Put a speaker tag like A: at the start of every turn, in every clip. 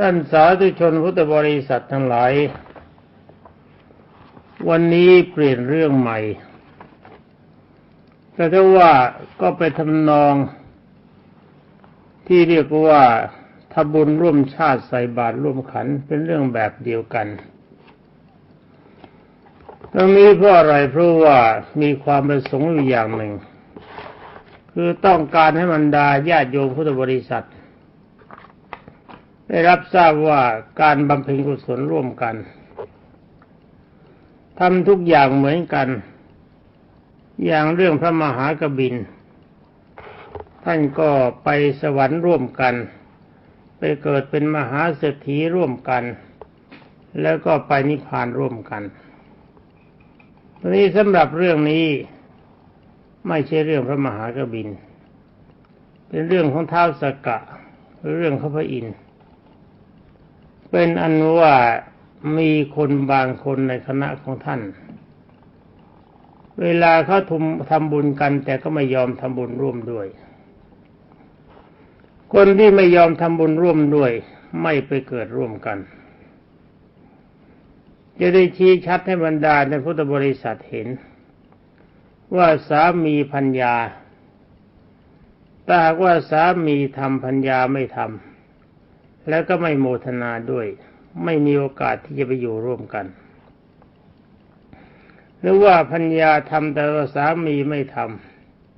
A: ท่านสาธุชนพุทธบริษัททั้งหลาย วันนี้เปลี่ยนเรื่องใหม่แต่ถ้าว่าก็ไปทำนองที่เรียกว่าทบุญร่วมชาติใส่บาตรร่วมขันเป็นเรื่องแบบเดียวกันทั้งนี้เพราะอะไรเพราะว่ามีความประสงค์อยู่อย่างหนึ่ง คือต้องการให้บรรดาญาติโยมพุทธบริษัท ได้รับทราบว่าการบำเพ็ญกุศลร่วมกันทำทุกอย่างเหมือนกัน อย่างเรื่องพระมหากบิน ท่านก็ไปสวรรค์ร่วมกัน ไปเกิดเป็นมหาเศรษฐีร่วมกัน แล้วก็ไปนิพพานร่วมกันทีนี้สำหรับเรื่องนี้ไม่ใช่เรื่องพระมหากบิน เป็นเรื่องของเท้าสกกะหรือเรื่องของพระอินทร์ เป็นอันว่ามีคนบางคนในคณะของท่าน เวลาเขาทุมทำบุญกัน แต่ก็ไม่ยอมทำบุญร่วมด้วย คนที่ไม่ยอมทำบุญร่วมด้วย ไม่ไปเกิดร่วมกัน จะได้ชี้ชัดให้บรรดาในพุทธบริษัทเห็น ว่าสามีพัญญาถ้าหากว่าสามีทำพัญญาไม่ทำ แล้วก็ไม่โมทนาด้วย ไม่มีโอกาสที่จะไปอยู่ร่วมกัน หรือว่าพัญญาทำแต่ว่าสามีไม่ท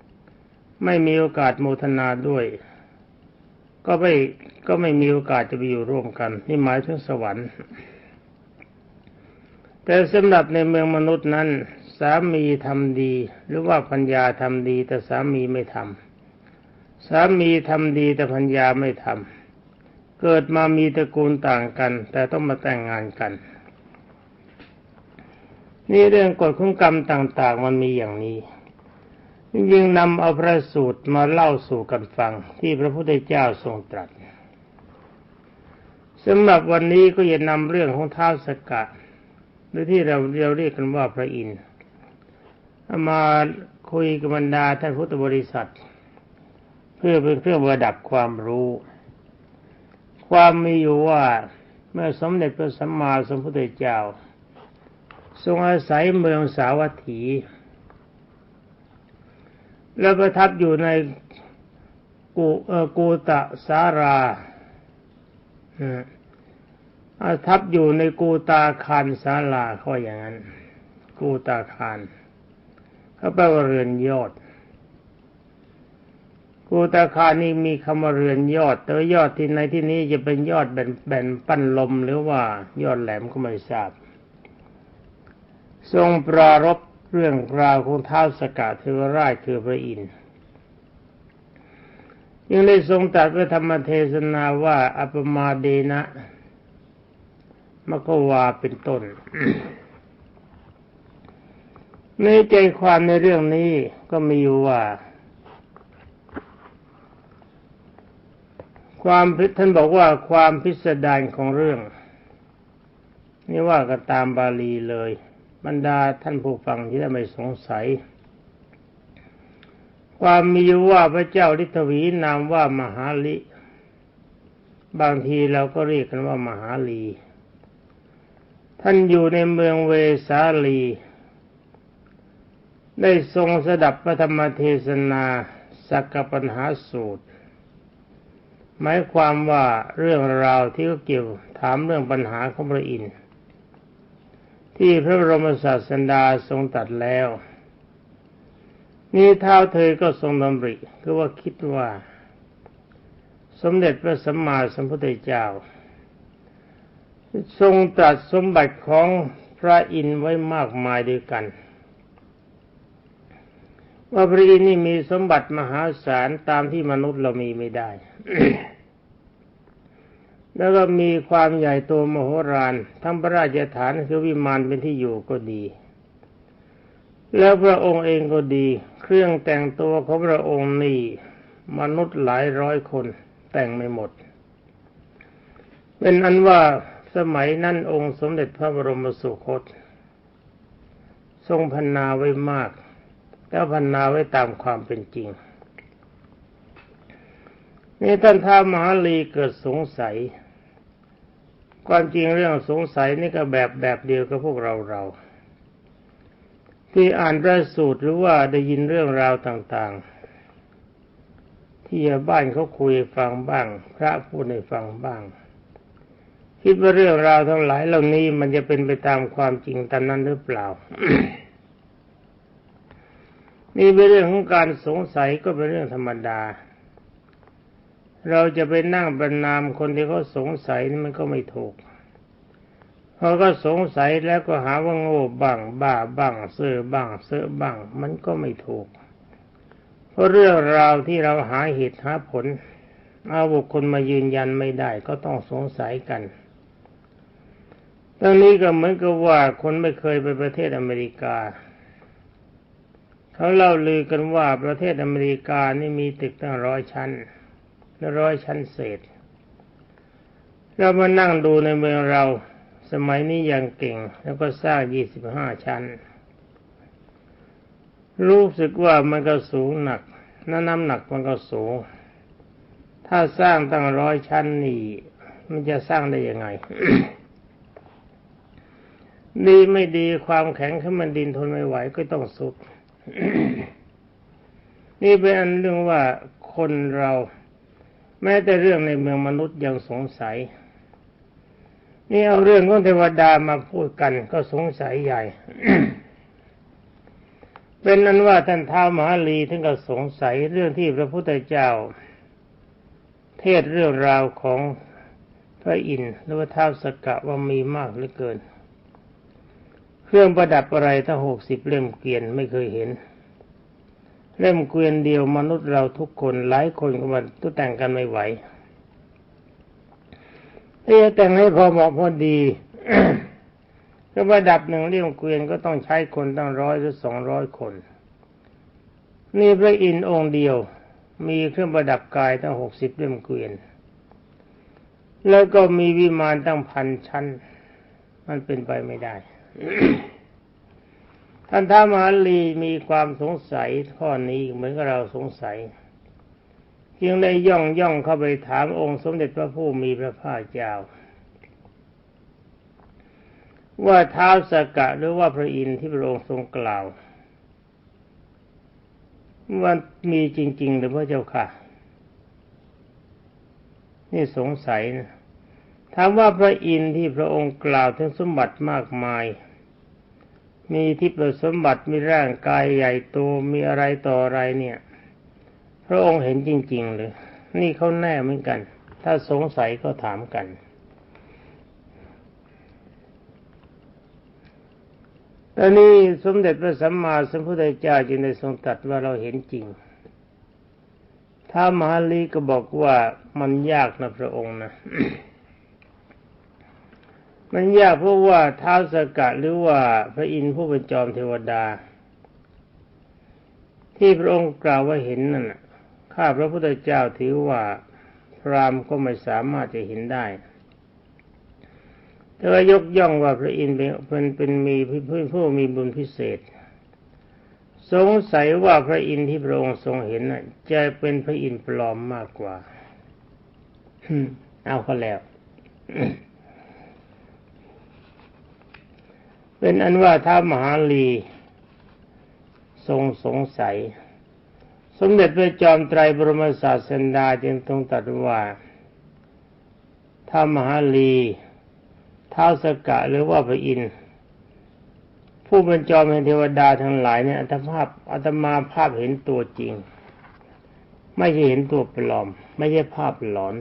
A: ำไม่มีโอกาสโมทนาด้วย ก็ไม่ก็ไม่มีโอกาสจะไปอยู่ร่วมกัน นี่หมายถึงสวรรค์ แต่สำหรับในเมืองมนุษย์นั้น สามีทำดี หรือว่าพัญญาทำดี แต่สามีไม่ทำสามีทำดีแต่พัญญาไม่ทำ เกิดมามีตระกูลต่างกัน แต่ต้องมาแต่งงานกัน นี่เรื่องกฎของกรรมต่าง ๆ มันมีอย่างนี้ยิ่งนำเอาพระสูตรมาเล่าสู่กันฟัง ที่พระพุทธเจ้าทรงตรัสสำหรับวันนี้ก็จะนำเรื่องของท้าวสกะหรือที่เราเราเรียกกันว่าพระอินทร์มาคุยกับบรรดาท่านพุทธบริษัท เพื่อเป็นเครื่องประดับความรู้ ความมีอยู่ว่าเมื่อสมเด็จพระสัมมาสัมพุทธเจ้า ทรงอาศัยเมืองสาวัตถี แล้วประทับอยู่ในกูเอกูตะสาราอาทับอยู่ในกูตาคารศาลาเขาอย่างนั้น กูตาคารเขาแปลว่าเรือนยอด กูตาคารนี่มีคำว่าเรือนยอด แต่ยอดที่ในที่นี้จะเป็นยอดแบนแบนปั้นลมหรือว่ายอดแหลมก็ไม่ทราบ ทรงปรารบเรื่องราวของท้าวสกาเทวราชคือพระอินทร์ยังได้ทรงตรัสพระธรรมเทศนาว่า อัปมาเดนะมกวาเป็นต้น ในใจความในเรื่องนี้ก็มีอยู่ว่า ความพิท่านบอกว่าความพิสดารของเรื่อง นี่ว่ากันตามบาลีเลย บรรดาท่านผู้ฟังที่ได้ไม่สงสัย ความมีว่าพระเจ้าฤทธวีนามว่ามหาลิ บางทีเราก็เรียกกันว่ามหาลี ท่านอยู่ในเมืองเวสาลี ได้ทรงสดับพระธรรมเทศนาสักกปัญหาสูตร หมายความว่าเรื่องราวที่เขาเกี่ยวถามเรื่องปัญหาของพระอินทร์ที่พระบรมศาสดาทรงตัดแล้ว นี่เท้าเธอก็ทรงดำริคือว่าคิดว่า สมเด็จพระสัมมาสัมพุทธเจ้า ทรงตรัสสมบัติของพระอินทร์ไว้มากมายด้วยกัน ว่าพระอินทร์นี่มีสมบัติมหาศาลตามที่มนุษย์เรามีไม่ได้ แล้วก็มีความใหญ่โตมโหฬารทั้งพระราชฐานคือวิมานเป็นที่อยู่ก็ดี แล้วพระองค์เองก็ดี เครื่องแต่งตัวของพระองค์นี่มนุษย์หลายร้อยคนแต่งไม่หมด เป็นอันว่าสมัยนั้นองค์สมเด็จพระบรมสุคต ทรงพันนาไว้มาก แล้วพันนาไว้ตามความเป็นจริงนี่ท่านท้ามหาลีเกิดสงสัย ความจริงเรื่องสงสัยนี่ก็แบบแบบเดียวกับพวกเราเรา ที่อ่านพระสูตรหรือว่าได้ยินเรื่องราวต่างๆ ที่บ้านเขาคุยฟังบ้าง พระพูดให้ฟังบ้าง คิดว่าเรื่องราวทั้งหลายเหล่านี้มันจะเป็นไปตามความจริงตามนั้นหรือเปล่านี่เป็นเรื่องของการสงสัยก็เป็นเรื่องธรรมดา เราจะไปนั่งบรรนามคนที่เขาสงสัยนี่มันก็ไม่ถูกพอก็สงสัยแล้วก็หาว่าโง่บ้างบ้าบ้างเสื่อบ้างเสื่อบ้าง มันก็ไม่ถูก เพราะเรื่องราวที่เราหาเหตุหาผล เอาบุคคลมายืนยันไม่ได้ก็ต้องสงสัยกันตรงนี้ก็เหมือนกับว่าคนไม่เคยไปประเทศอเมริกา เขาเล่าลือกันว่าประเทศอเมริกานี่มีตึกตั้งร้อยชั้น ร้อยชั้นเศษ เรามานั่งดูในเมืองเราสมัยนี้ยังเก่ง แล้วก็สร้างยี่สิบห้าชั้น รู้สึกว่ามันก็สูงหนักน้ำน้ำหนักมันก็สูง ถ้าสร้างตั้งร้อยชั้นนี่มันจะสร้างได้ยังไง ดีไม่ดีความแข็งขึ้นมันดินทนไม่ไหวก็ต้องสุด นี่เป็นอันเรื่องว่าคนเรา แม้แต่เรื่องในเมืองมนุษย์ยังสงสัย นี่เอาเรื่องของเทวดามาพูดกันก็สงสัยใหญ่ เป็นนั้นว่าท่านท้าวมหาลีท่านก็สงสัยเรื่องที่พระพุทธเจ้า เทศเรื่องราวของพระอินทร์หรือว่าท้าวสกกะว่ามีมากเหลือเกิน เครื่องประดับอะไรถ้าหกสิบเล่มเกวียนไม่เคยเห็น เล่มเกวียนเดียวมนุษย์เราทุกคนหลายคนก็มันตุ้แต่งกันไม่ไหวที่จะแต่งให้พอเหมาะพอดีก็ระดับหนึ่งเรื่องเกวียนก็ต้องใช้คนตั้งร้อยหรือสองร้อยคน นี่พระอินทร์องค์เดียว มีเครื่องประดับกายตั้งหกสิบเล่มเกวียน แล้วก็มีวิมานตั้งพันชั้น มันเป็นไปไม่ได้ ท่านท้ามาลีมีความสงสัยข้อนี้เหมือนกับเราสงสัยจึงได้ย่องย่องเข้าไปถามองค์สมเด็จพระผู้มีพระภาคเจ้า ว่าเท้าสกะหรือว่าพระอินทร์ที่พระองค์ทรงกล่าวว่ามีจริง ๆ หรือพระเจ้าค่ะ นี่สงสัยนะถามว่าพระอินทร์ที่พระองค์กล่าวถึงสมบัติมากมาย มีทิพย์สมบัติมีร่างกายใหญ่โตมีอะไรต่ออะไรเนี่ย พระองค์เห็นจริงๆเลยนี่เขาแน่เหมือนกัน ถ้าสงสัยก็ถามกัน ตอนนี้สมเด็จพระสัมมาสัมพุทธเจ้าจึงได้ทรงตรัสว่าเราเห็นจริง ถ้ามหาลีก็บอกว่ามันยากนะพระองค์นะ มันยากเพราะว่าเท้าสกัดหรือว่าพระอินทร์ผู้เป็นจอมเทวดา ที่พระองค์กล่าวว่าเห็นนั่นข้าพระพุทธเจ้าถือว่าพรามก็ไม่สามารถจะเห็นได้แต่ว่ายกย่องว่าพระอินทร์เป็นเป็นมีผู้ผู้มีบุญพิเศษ สงสัยว่าพระอินทร์ที่พระองค์ทรงเห็นน่ะจะเป็นพระอินทร์ปลอมมากกว่า เอาเขาแล้ว เป็นอันว่าท้ามหาลีทรงสงสัย สมเด็จพระจอมไตรบรมศาสดาจึงทรงตรัสว่าถ้ามหาลีท้าวสกะหรือว่าพระอินทร์ผู้เป็นจอมเป็นเทวดาทั้งหลายเนี่ยอัตภาพอัตมาภาพเห็นตัวจริง ไม่ใช่เห็นตัวปลอม ไม่ใช่ภาพหลอน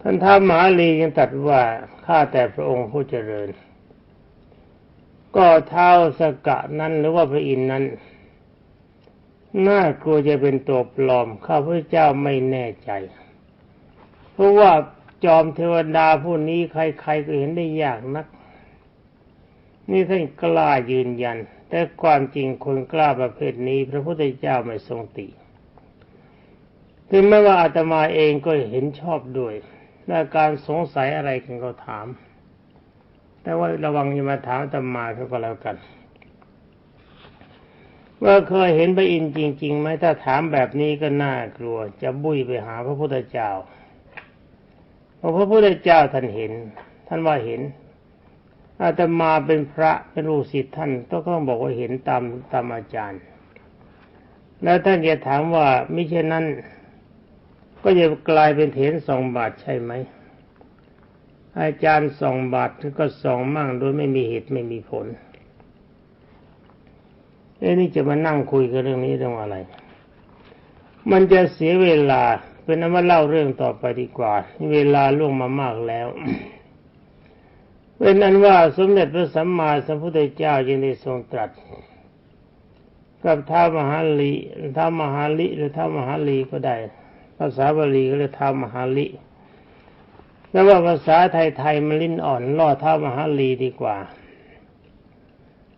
A: ท่านท้าวมหาลียังตรัสว่าข้าแต่พระองค์ผู้เจริญ ก็เท้าสกะนั้นหรือว่าพระอินทร์นั้น น่ากลัวจะเป็นตัวปลอมข้าพระเจ้าไม่แน่ใจ เพราะว่าจอมเทวดาผู้นี้ใครๆก็เห็นได้ยากนัก นี่ท่านกล้ายืนยัน แต่ความจริงคนกล้าประเภทนี้ พระพุทธเจ้าไม่ทรงติถึงแม้ว่าอาตมาเองก็เห็นชอบด้วย และการสงสัยอะไรกันก็ถาม แต่ว่าระวังอย่ามาถามตมาเขาก็แล้วกัน ว่าเคยเห็นพระอินทร์จริงๆไหมถ้าถามแบบนี้ก็น่ากลัว จะบุยไปหาพระพุทธเจ้าพระพุทธเจ้าท่านเห็น ท่านว่าเห็นอาตมาเป็นพระเป็นลูกศิษย์ท่านต้องต้องบอกว่าเห็นตามตามอาจารย์ แล้วท่านจะถามว่ามิเช่นนั้น ก็จะกลายเป็นเถนสองบาทใช่ไหม อาจารย์สองบาทก็สองมั่งโดยไม่มีเหตุไม่มีผลเอ้นี่จะมานั่งคุยกันเรื่องนี้เรื่องอะไร มันจะเสียเวลา เป็นนั้นว่าเล่าเรื่องต่อไปดีกว่า เวลาล่วงมามากแล้วเป็นนั้นว่าสมเด็จพระสัมมาสัมพุทธเจ้าจึงได้ทรงตรัส กับท้ามหาลีท้ามหาลิหรือท้ามหาลีก็ได้ ภาษาบาลีก็เรียกเท้ามหาลิแล้วว่าภาษาไทยๆมันลิ้นอ่อนล่อเท้ามหาลีดีกว่า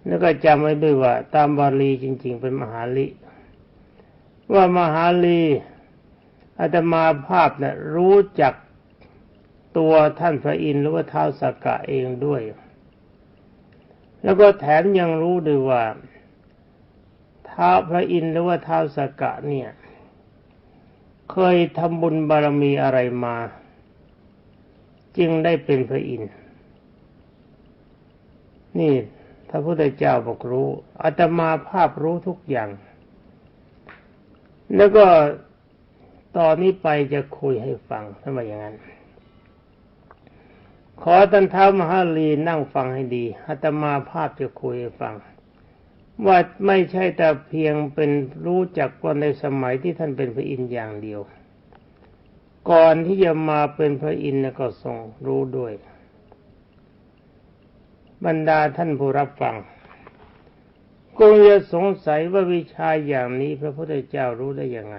A: แล้วก็จำไว้ด้วยว่า ตามบาลีจริง ๆ เป็นมหาลิว่ามหาลีอาตมาภาพเนะ่ยรู้จักตัวท่านพระอินทร์หรือว่าเท้าสักกะเองด้วย แล้วก็แถมยังรู้ด้วยว่าท้าพระอินทร์หรือว่าเท้าสักกะเนี่ย เคยทำบุญบารมีอะไรมา จึงได้เป็นพระอินทร์นี่พระพุทธเจ้าบอกรู้อาตมาภาพรู้ทุกอย่าง แล้วก็ตอนนี้ไปจะคุยให้ฟังถ้ามาอย่างนั้น ขอท่านท้ามหาลีนั่งฟังให้ดีอาตมาภาพจะคุยให้ฟัง ว่าไม่ใช่แต่เพียงเป็นรู้จักว่าในสมัยที่ท่านเป็นพระอินทร์อย่างเดียว ก่อนที่จะมาเป็นพระอินทร์ก็ทรงรู้ด้วย บรรดาท่านผู้รับฟังคงจะสงสัยว่าวิชาอย่างนี้พระพุทธเจ้ารู้ได้ยังไง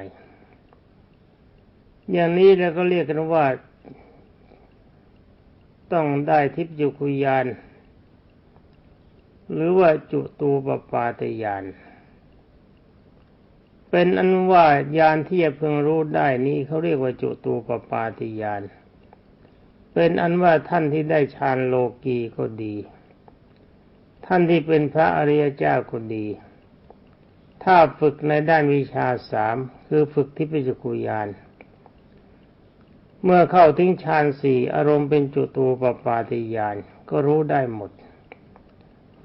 A: อย่างนี้เราก็เรียกกันว่า ต้องได้ทิพยุคุยาน หรือว่าจุตูปปาตยาน เป็นอันว่ายานที่จะพึงรู้ได้นี้เขาเรียกว่าจุตูปปาติยาน เป็นอันว่าท่านที่ได้ฌานโลกีก็ดี ท่านที่เป็นพระอริยเจ้าก็ดี ถ้าฝึกในด้านวิชาสามคือฝึกที่ปิจกุยาน เมื่อเข้าถึงฌานสี่อารมณ์เป็นจุตูปปาติยานก็รู้ได้หมด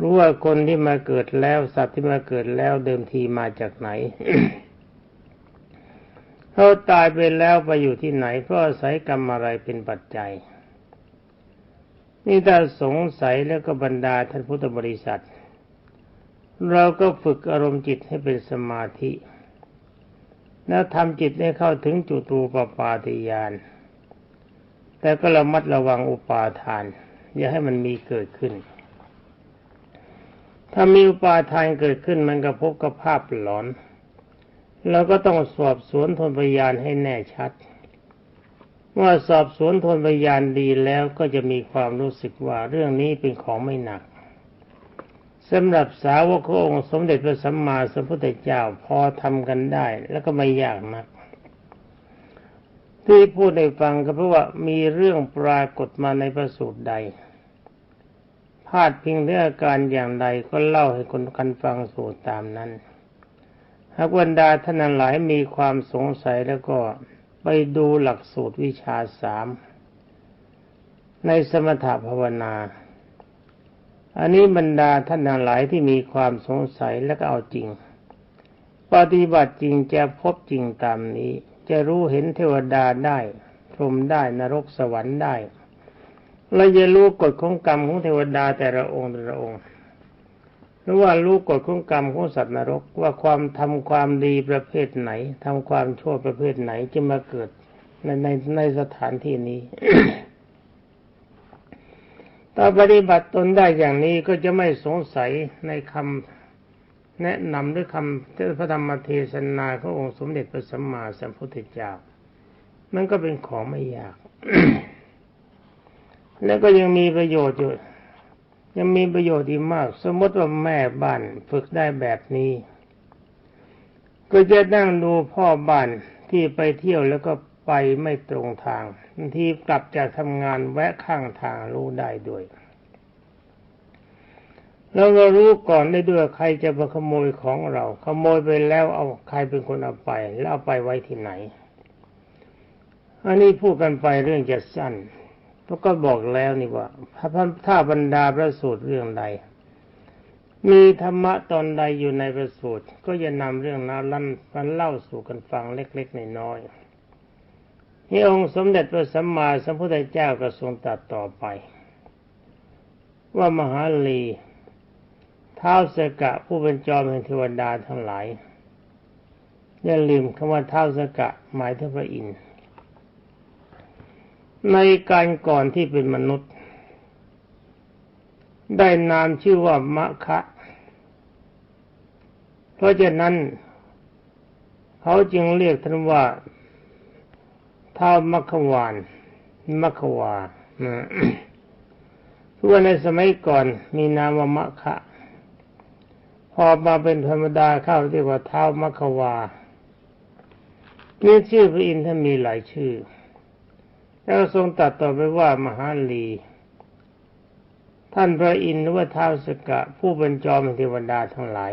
A: รู้ว่าคนที่มาเกิดแล้วสัตว์ที่มาเกิดแล้วเดิมทีมาจากไหนเขาตายไปแล้วไปอยู่ที่ไหนเพราะอาศัยกรรมอะไรเป็นปัจจัย นี่ถ้าสงสัยแล้วก็บรรดาท่านพุทธบริษัท เราก็ฝึกอารมณ์จิตให้เป็นสมาธิ แล้วทำจิตให้เข้าถึงจุตูปปาติยาน แต่ก็ระมัดระวังอุปาทาน อย่าให้มันมีเกิดขึ้น ถ้ามีอุปาทานเกิดขึ้นมันก็พบกับภาพหลอนเราก็ต้องสอบสวนทนพยานให้แน่ชัดเมื่อสอบสวนทนพยานดีแล้วก็จะมีความรู้สึกว่าเรื่องนี้เป็นของไม่หนักสำหรับสาวกององค์สมเด็จพระสัมมาสัมพุทธเจ้าพอทำกันได้ แล้วก็ไม่ยากนัก ที่พูดในฟังก็เพราะว่ามีเรื่องปรากฏมาในประสูตรใด พลาดเพิงเรื่องอาการอย่างใดก็เล่าให้คนกันฟังสูตรตามนั้น หากวันดาท่านหลายมีความสงสัยแล้วก็ไปดูหลักสูตรวิชาสามในสมถภาวนา อันนี้บรรดาท่านหลายที่มีความสงสัยและก็เอาจริง ปฏิบัติจริงจะพบจริงตามนี้ จะรู้เห็นเทวดาได้พรมได้นรกสวรรค์ได้ และจะรู้กฎของกรรมของเทวดาแต่ละองค์แต่ละองค์หรือว่ารู้กฎของกรรมของสัตว์นรกว่าความทำความดีประเภทไหนทำความชั่วประเภทไหนจะมาเกิดในในในสถานที่นี้ถ้าปฏิบัติตนได้อย่างนี้ก็จะไม่สงสัยในคำแนะนำด้วยคำพระธรรมเทศนาขององค์สมเด็จพระสัมมาสัมพุทธเจ้า มันก็เป็นของไม่ยาก แล้วก็ยังมีประโยชน์อยู่ ยังมีประโยชน์ดีมาก สมมติว่าแม่บ้านฝึกได้แบบนี้ ก็จะนั่งดูพ่อบ้านที่ไปเที่ยวแล้วก็ไปไม่ตรงทางบางทีกลับจากทำงานแวะข้างทางรู้ได้ด้วยแล้วเรารู้ก่อนได้ด้วยใครจะมาขโมยของเรา ขโมยไปแล้วเอาใครเป็นคนเอาไป แล้วเอาไปไว้ที่ไหน อันนี้พูดกันไปเรื่องจะสั้น พระก็บอกแล้วนี่ว่าถ้าบรรดาพระสูตรเรื่องใด มีธรรมะตอนใดอยู่ในพระสูตร ก็จะนำเรื่องนั้นลั่นมันเล่าสู่กันฟังเล็กๆน้อยๆนี่องค์สมเด็จพระสัมมาสัมพุทธเจ้าก็ทรงตรัสต่อไป ว่ามหาลีท้าวสกะผู้เป็นจอมแห่งเทวดาทั้งหลายอย่าลืมคำว่าท้าวสกะหมายถึงพระอินทร์ ในการก่อนที่เป็นมนุษย์ ได้นามชื่อว่ามะคะ เพราะฉะนั้น เขาจึงเรียกท่านว่าท้ามัควานมัควาทุกในสมัยก่อนมีนามว่ามะคะ พอมาเป็นธรรมดาเข้าเรียกว่าเท้ามัควานี่ชื่อพระอินทร์ท่านมีหลายชื่อ แล้วทรงตัดต่อไปว่ามหาลี ท่านพระอินทร์ว่าท้าวสกะ ผู้เป็นจอมเทวดาทั้งหลาย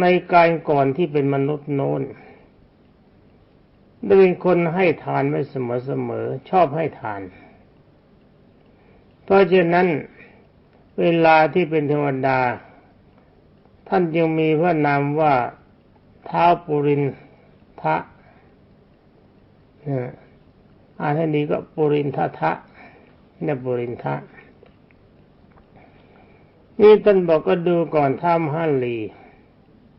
A: ในการก่อนที่เป็นมนุษย์โน้นได้เป็นคนให้ทานไว้เสมอๆชอบให้ทาน เพราะฉะนั้นเวลาที่เป็นเทวดา ท่านยังมีพระนามว่าท้าวปุรินทะ อ่านให้ดีก็ปุรินทะทะเนี่ยปุรินทะนี่ท่านบอกก็ดูก่อนท่ามฮันลี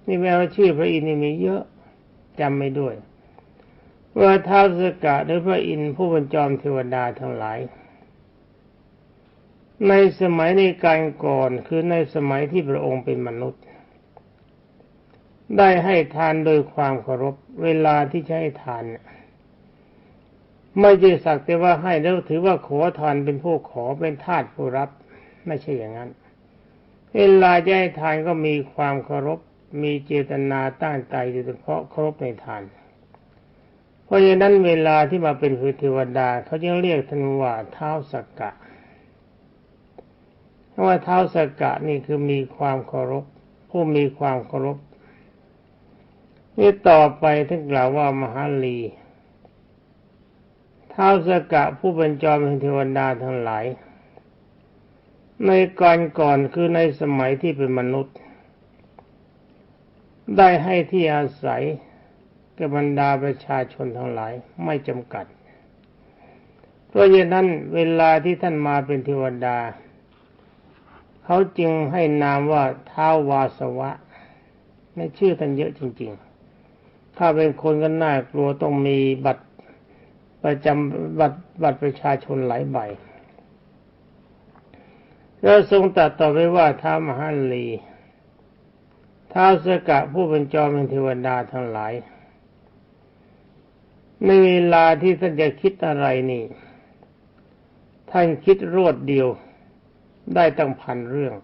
A: นี่แม้ว่าชื่อพระอินทร์มีเยอะจำไม่ด้วย ว่าท้าวสกะหรือพระอินทร์ผู้บรรจอมเทวดาทั้งหลาย ในสมัยในการก่อนคือในสมัยที่พระองค์เป็นมนุษย์ ได้ให้ทานโดยความเคารพเวลาที่ให้ทานเนี่ย ไม่ใช่สักแต่ว่าให้แล้วถือว่าขอทานเป็นผู้ขอเป็นทาสผู้รับ ไม่ใช่อย่างนั้น เวลาจะให้ทานก็มีความเคารพ มีเจตนาตั้งใจโดยเฉพาะเคารพในทาน เพราะฉะนั้นเวลาที่มาเป็นคือเทวดาเขาจึงเรียกท่านว่าเท้าสกกะเพราะว่าเท้าสกกะนี่คือมีความเคารพ ผู้มีความเคารพนี่ต่อไปท่านกล่าวว่ามหาลี ท้าวสกะผู้เป็นจอมแห่งเทวดาทั้งหลาย ในก่อนก่อนคือในสมัยที่เป็นมนุษย์ ได้ให้ที่อาศัยกับบรรดาประชาชนทั้งหลายไม่จำกัด เพราะฉะนั้นเวลาที่ท่านมาเป็นเทวดา เขาจึงให้นามว่าท้าววาสวะในชื่อท่านเยอะจริง ๆ ถ้าเป็นคนก็น่ากลัวต้องมีบัตร ประจำบัตรบัตรประชาชนหลายใบแล้วทรงตัดต่อไปว่าท้ามหันลีท้าสกะผู้เป็นจอมเป็นเทวดาทั้งหลาย ในเวลาที่ท่านจะคิดอะไรนี่ ท่านคิดรวดเดียวได้ตั้งพันเรื่อง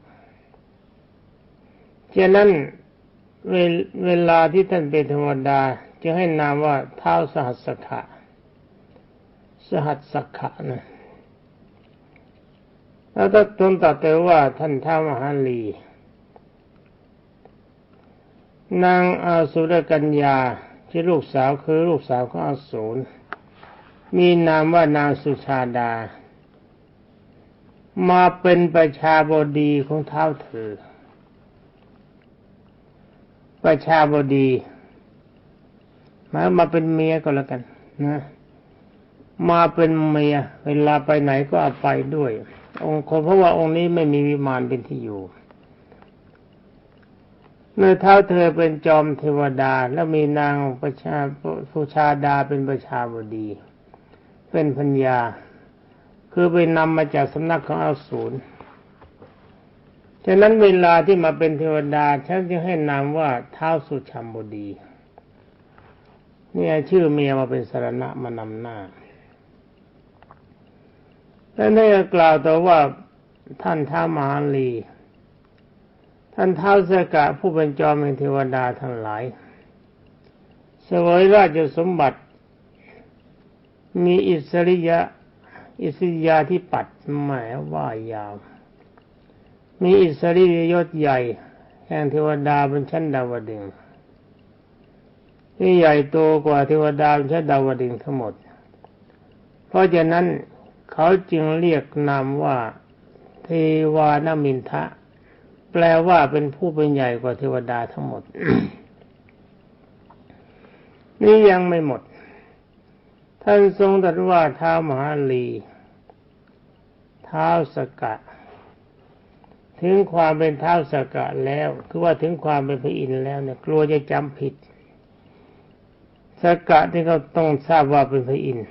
A: ฉะนั้นเวลาที่ท่านเป็นเทวดาจะให้นามว่าเท้าสหัสขะ สหัสสักขะนะแล้วถ้าตนตัดแต่ว่าท่านท้ามหาลี นางอาสุรกัญญาที่ลูกสาวคือลูกสาวของอาสูรมีนามว่านางสุชาดา มาเป็นประชาบดีของเท้าเธอ ประชาบดี มามาเป็นเมียก็แล้วกันนะ มาเป็นเมีย เวลาไปไหนก็เอาไปด้วย องค์เพราะว่าองค์นี้ไม่มีวิมานเป็นที่อยู่เมื่อเท้าเธอเป็นจอมเทวดา แล้วมีนางประชาผู้ชาดาเป็นประชาบดี เป็นพัญญา คือไปนำมาจากสำนักของอาสูรฉะนั้นเวลาที่มาเป็นเทวดาฉันจึงให้นามว่าเท้าสุชัมบดีนี่ชื่อเมียมาเป็นสารณะมานำหน้า และได้กล่าวต่อว่าท่านท้ามาลี ท่านท้าสกะผู้เป็นจอมแห่งเทวดาทั้งหลายสวยราชสมบัติ มีอิสริยะ อิสริยาที่ปัดหมายว่ายาว มีอิสริยยศใหญ่ แห่งเทวดาบนชั้นดาวดึงที่ใหญ่โตกว่าเทวดาบนชั้นดาวดึงทั้งหมด เพราะฉะนั้น เขาจึงเรียกนามว่า เทวานามินทะ แปลว่าเป็นผู้เป็นใหญ่กว่าเทวดาทั้งหมด นี่ยังไม่หมด ท่านทรงตรัสว่าเท้ามหาลีเท้าสกะ ถึงความเป็นเท้าสกะแล้ว คือว่าถึงความเป็นพระอินทร์แล้วเนี่ย กลัวจะจำผิดสกะที่เขาต้องทราบว่าเป็นพระอินทร์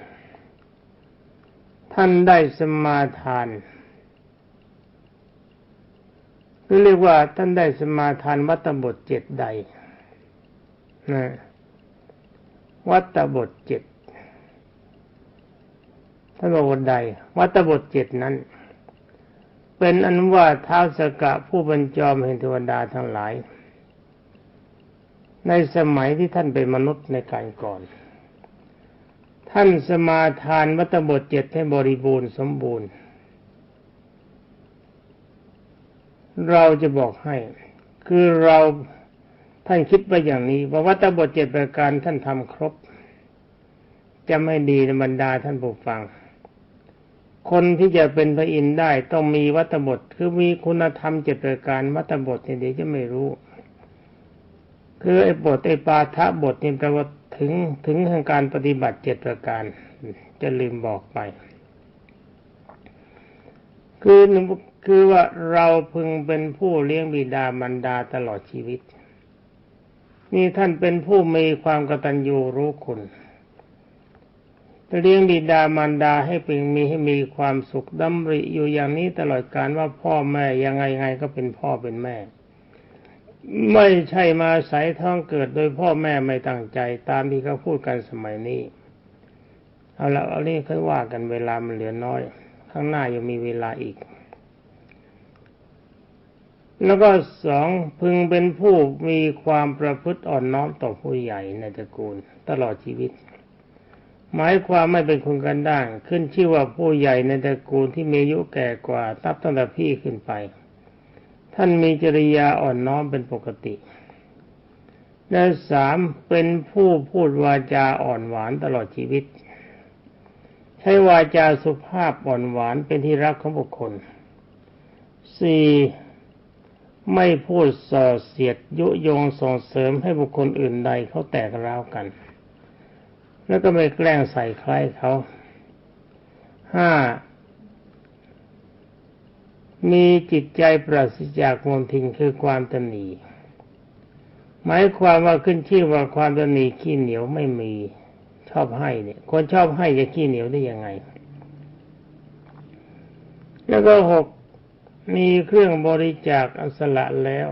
A: ท่านได้สมาทานเรียกว่าท่านได้สมาทานวัตบทเจ็ดใดนะวัตบทเจ็ดท่านบอกว่าใด วัตบทเจ็ดนั้น เป็นอันว่าท้าวสกะผู้บรรจอมเห็นเทวดาทั้งหลาย ในสมัยที่ท่านเป็นมนุษย์ในการก่อน ท่านสมาทานวัตบทเจ็ดให้บริบูรณ์สมบูรณ์ เราจะบอกให้ คือเราท่านคิดไปอย่างนี้ว่าวัตบทเจ็ดประการท่านทำครบ จะไม่ดีในบรรดาท่านผู้ฟัง คนที่จะเป็นพระอินทร์ได้ต้องมีวัตบท คือมีคุณธรรมเจ็ดประการวัตบทเนี่ยเดี๋ยวจะไม่รู้ คือไอ้บทไอ้ปาทะบทเนี่ยแปลว่า ถึงถึงทางการปฏิบัติเจ็ดประการจะลืมบอกไป คือคือว่าเราพึงเป็นผู้เลี้ยงบิดามารดาตลอดชีวิต นี่ท่านเป็นผู้มีความกตัญญูรู้คุณเลี้ยงบิดามารดาให้เป็นมีให้มีความสุขดำริอยู่อย่างนี้ตลอดการว่าพ่อแม่ยังไงไงก็เป็นพ่อเป็นแม่ ไม่ใช่มาใส่ท้องเกิดโดยพ่อแม่ไม่ตั้งใจ ตามที่เขาพูดกันสมัยนี้ เอาละเอานี้ค่อยว่ากันเวลามันเหลือน้อย ข้างหน้ายังมีเวลาอีก แล้วก็สองพึงเป็นผู้มีความประพฤติอ่อนน้อมต่อผู้ใหญ่ในตระกูล ตลอดชีวิต หมายความไม่เป็นคนกันด้าง ขึ้นชื่อว่าผู้ใหญ่ในตระกูลที่มีอายุแก่กว่าตับตั้งแต่พี่ขึ้นไป ท่านมีจริยาอ่อนน้อมเป็นปกติ และสามเป็นผู้พูดวาจาอ่อนหวานตลอดชีวิต ใช้วาจาสุภาพอ่อนหวานเป็นที่รักของบุคคลสี่ไม่พูดส่อเสียดยุยงส่งเสริมให้บุคคลอื่นใดเขาแตกร้าวกัน แล้วก็ไม่แกล้งใส่ใครเขาห้า มีจิตใจปราศจากมลทินคือความตนีหมายความว่าขึ้นชื่อว่าความตนีขี้เหนียวไม่มีชอบให้เนี่ย คนชอบให้จะขี้เหนียวได้ยังไง แล้วก็หกมีเครื่องบริจาคอัสละแล้ว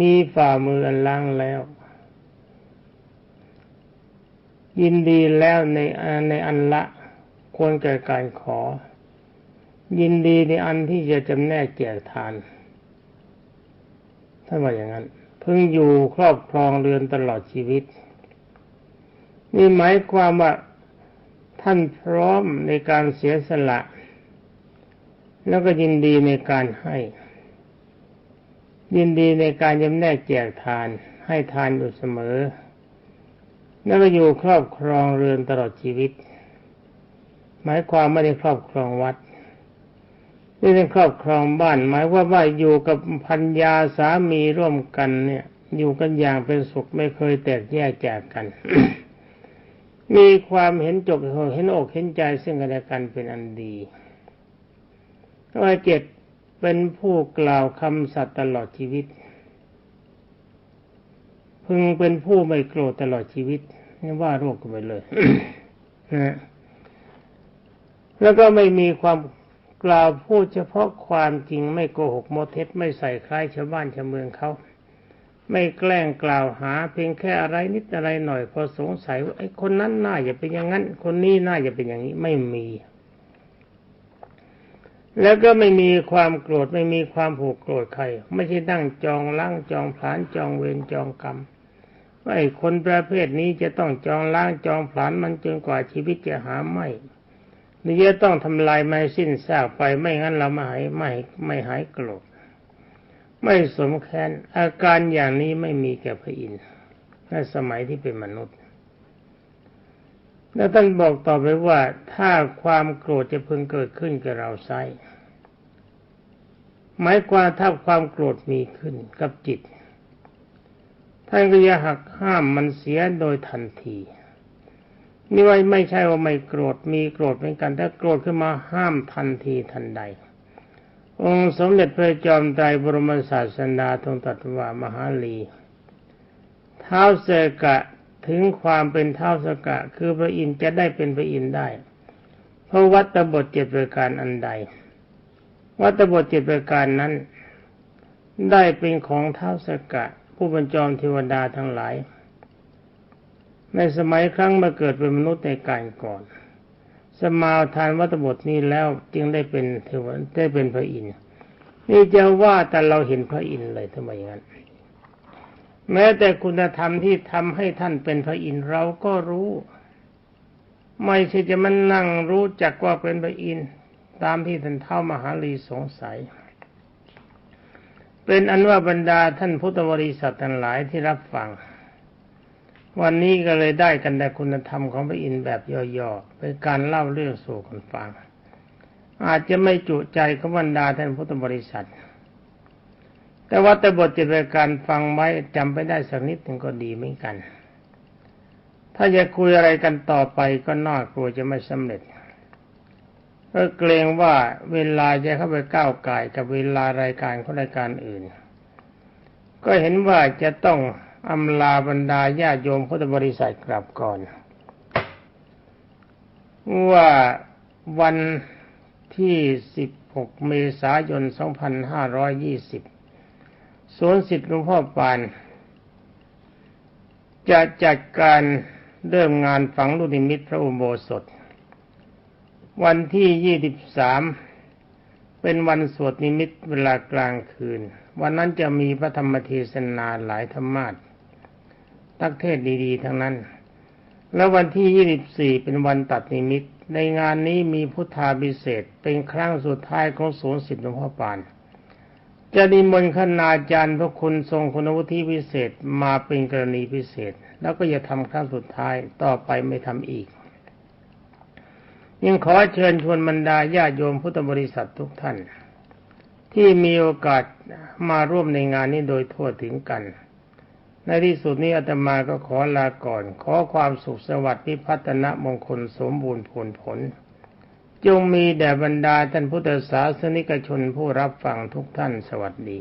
A: มีฝ่ามืออันล้างแล้ว ยินดีแล้วในในอันละควรแก่การขอ ยินดีในอันที่จะจำแนกแจกทานท่านว่าอย่างนั้นเพิ่งอยู่ครอบครองเรือนตลอดชีวิต นี่หมายความว่าท่านพร้อมในการเสียสละ แล้วก็ยินดีในการให้ ยินดีในการจำแนกแจกทาน ให้ทานอยู่เสมอ แล้วก็อยู่ครอบครองเรือนตลอดชีวิต หมายความไม่ได้ครอบครองวัด ไม่ได้ครอบครองบ้านหมายว่าว่าอยู่กับพันยาสามีร่วมกันเนี่ย อยู่กันอย่างเป็นสุขไม่เคยแตกแยกจากกัน มีความเห็นจบเห็นอกเห็นใจซึ่งกันและกันเป็นอันดีข้อเจ็ดเป็นผู้กล่าวคำสัตย์ตลอดชีวิต พึงเป็นผู้ไม่โกรธตลอดชีวิตนี่ว่าโรคกันไปเลยนะแล้วก็ไม่มีความ กล่าวพูดเฉพาะความจริงไม่โกหกโมเท็จไม่ใส่คล้ายชาวบ้านชาวเมืองเขา ไม่แกล้งกล่าวหา เพียงแค่อะไรนิดอะไรหน่อยพอสงสัยว่าไอ้คนนั้นน่าจะเป็นอย่างนั้น คนนี้น่าจะเป็นอย่างนี้ไม่มี แล้วก็ไม่มีความโกรธไม่มีความผูกโกรธใคร ไม่ใช่นั่งจองล้างจองผลานจองเวรจองกรรมว่าไอ้คนประเภทนี้จะต้องจองล้างจองผลาญมันจนกว่าชีวิตจะหาไม่ หรือจะต้องทำลายไม่สิ้นซากไปไม่งั้นเราไม่หายไม่ไม่หายโกรธไม่สมแค้นอาการอย่างนี้ไม่มีแก่พระอินทร์ในสมัยที่เป็นมนุษย์ แล้วท่านบอกต่อไปว่าถ้าความโกรธจะพึงเกิดขึ้นกับเราไซหมายความถ้าความโกรธมีขึ้นกับจิตท่านก็จะหักห้ามมันเสียโดยทันที นี่ว่าไม่ใช่ว่าไม่โกรธมีโกรธเหมือนกัน ถ้าโกรธขึ้นมาห้ามทันทีทันใด องค์สมเด็จพระจอมไตรบรมศาสดาทรงตรัสว่ามหาลีเท้าเสกะถึงความเป็นเท้าสกะ คือพระอินทร์จะได้เป็นพระอินทร์ได้ เพราะวัตบทเจ็ดประการอันใด วัตบทเจ็ดประการนั้น ได้เป็นของเท้าสกะ ผู้บรรจอมเทวดาทั้งหลาย ในสมัยครั้งมาเกิดเป็นมนุษย์ในการก่อน สมาทานวัตบทนี้แล้วจึงได้เป็นเทวได้เป็นพระอินทร์นี่จะว่าแต่เราเห็นพระอินทร์เลยทำไมอย่างนั้นแม้แต่คุณธรรมที่ทำให้ท่านเป็นพระอินทร์เราก็รู้ ไม่ใช่จะมันนั่งรู้จักว่าเป็นพระอินทร์ตามที่ท่านเท่ามหาลีสงสัย เป็นอันว่าบรรดาท่านพุทธบริษัททั้งหลายที่รับฟัง วันนี้ก็เลยได้กันแต่คุณธรรมของพระอินทร์แบบย่อๆเป็นการเล่าเรื่องสู่กันฟัง อาจจะไม่จุใจขบรรดาท่านพุทธบริษัท แต่ว่าแต่บทจะเป็นการฟังไว้จำไปได้สักนิดหนึ่งก็ดีเหมือนกัน ถ้าจะคุยอะไรกันต่อไปก็น่ากลัวจะไม่สำเร็จก็เกรงว่าเวลาจะเข้าไปก้าวไก่กับเวลารายการของรายการอื่น ก็เห็นว่าจะต้อง อำลาบรรดาญาโยมพุทธบริษัทกลับก่อน ว่าวันที่ 16 เมษายน 2520 สวนสิทธิ์หลวงพ่อปาน จะจัดการเริ่มงานฝังลูกนิมิตพระอุโบสถ วันที่ 23 เป็นวันสวดนิมิตเวลากลางคืน วันนั้นจะมีพระธรรมเทศนาหลายธรรมาท ทักเทศดีๆ ทั้งนั้น แล้ววันที่24เป็นวันตัดนิมิต ในงานนี้มีพุทธาพิเศษเป็นครั้งสุดท้ายของศูนย์สิทธิหลวงพ่อปาน จะนิมนต์คณาจารย์พระคุณทรงคุณวุฒิพิเศษมาเป็นกรณีพิเศษ แล้วก็จะทำครั้งสุดท้ายต่อไปไม่ทำอีก ยังขอเชิญชวนบรรดาญาโยมพุทธบริษัททุกท่านที่มีโอกาสมาร่วมในงานนี้โดยทั่วถึงกัน ในที่สุดนี้อาตมาก็ขอลาก่อน ขอความสุขสวัสดิ์พิพัฒนมงคลสมบูรณ์ผลผล จงมีแด่บรรดาท่านพุทธศาสนิกชนผู้รับฟังทุกท่านสวัสดี